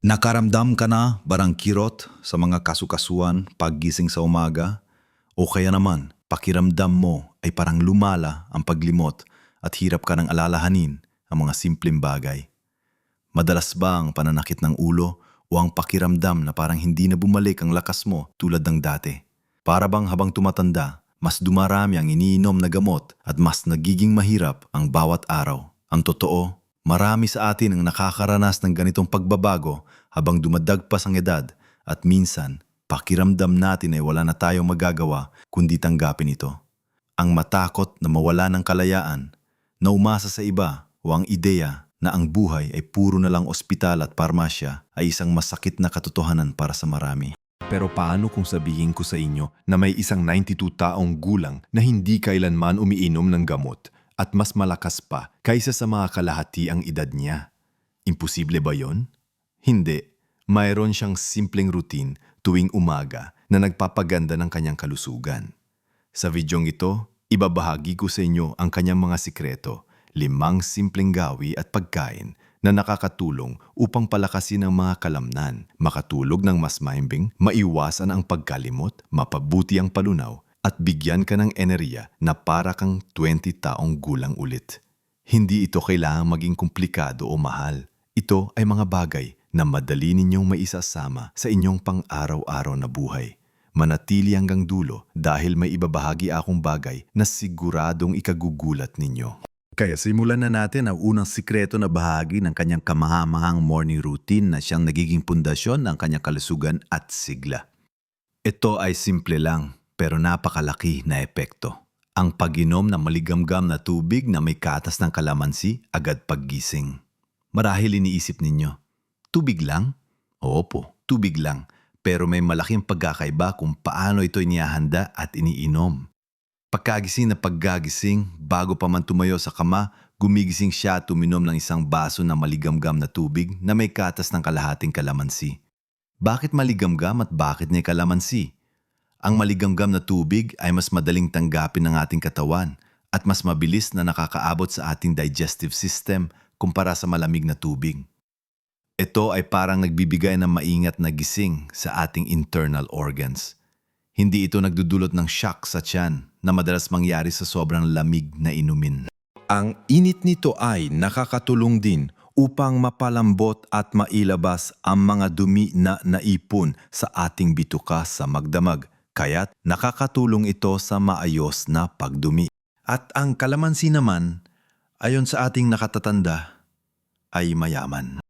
Nakaramdam ka na barang kirot sa mga kasukasuan paggising sa umaga? O kaya naman, pakiramdam mo ay parang lumala ang paglimot at hirap ka ng alalahanin ang mga simpleng bagay? Madalas ba ang pananakit ng ulo o ang pakiramdam na parang hindi na bumalik ang lakas mo tulad ng dati? Para bang habang tumatanda, mas dumarami ang iniinom na gamot at mas nagiging mahirap ang bawat araw. Ang totoo, marami sa atin ang nakakaranas ng ganitong pagbabago habang dumadagpas ang edad at minsan, pakiramdam natin ay wala na tayong magagawa kundi tanggapin ito. Ang matakot na mawala ng kalayaan, na umasa sa iba o ang ideya na ang buhay ay puro na lang ospital at parmasya ay isang masakit na katotohanan para sa marami. Pero paano kung sabihin ko sa inyo na may isang 92 taong gulang na hindi kailanman umiinom ng gamot at mas malakas pa kaysa sa mga kalahati ang edad niya? Imposible ba yon? Hindi. Mayroon siyang simpleng routine tuwing umaga na nagpapaganda ng kanyang kalusugan. Sa videong ito, ibabahagi ko sa inyo ang kanyang mga sikreto, limang simpleng gawi at pagkain na nakakatulong upang palakasin ang mga kalamnan, makatulog ng mas maimbing, maiwasan ang pagkalimot, mapabuti ang palunaw, at bigyan ka ng enerhiya na para kang 20 taong gulang ulit. Hindi ito kailangang maging komplikado o mahal. Ito ay mga bagay na madali ninyong maisasama sa inyong pang-araw-araw na buhay. Manatili hanggang dulo dahil may ibabahagi akong bagay na siguradong ikagugulat ninyo. Kaya simulan na natin ang unang sikreto na bahagi ng kanyang kamahamahang morning routine na siyang nagiging pundasyon ng kanyang kalusugan at sigla. Ito ay simple lang pero napakalaki na epekto. Ang pag-inom ng maligamgam na tubig na may katas ng kalamansi agad paggising. Marahil iniisip ninyo, tubig lang? Opo, tubig lang. Pero may malaking pagkakaiba kung paano ito inihahanda at iniinom. Pagkagising na paggagising, bago pa man tumayo sa kama, gumigising siya at uminom ng isang baso na maligamgam na tubig na may katas ng kalahating kalamansi. Bakit maligamgam at bakit may kalamansi? Ang maligamgam na tubig ay mas madaling tanggapin ng ating katawan at mas mabilis na nakakaabot sa ating digestive system kumpara sa malamig na tubig. Ito ay parang nagbibigay ng maingat na gising sa ating internal organs. Hindi ito nagdudulot ng shock sa tiyan na madalas mangyari sa sobrang lamig na inumin. Ang init nito ay nakakatulong din upang mapalambot at mailabas ang mga dumi na naipon sa ating bituka sa magdamag. Kaya't nakakatulong ito sa maayos na pagdumi. At ang kalamansi naman, ayon sa ating nakatatanda, ay mayaman.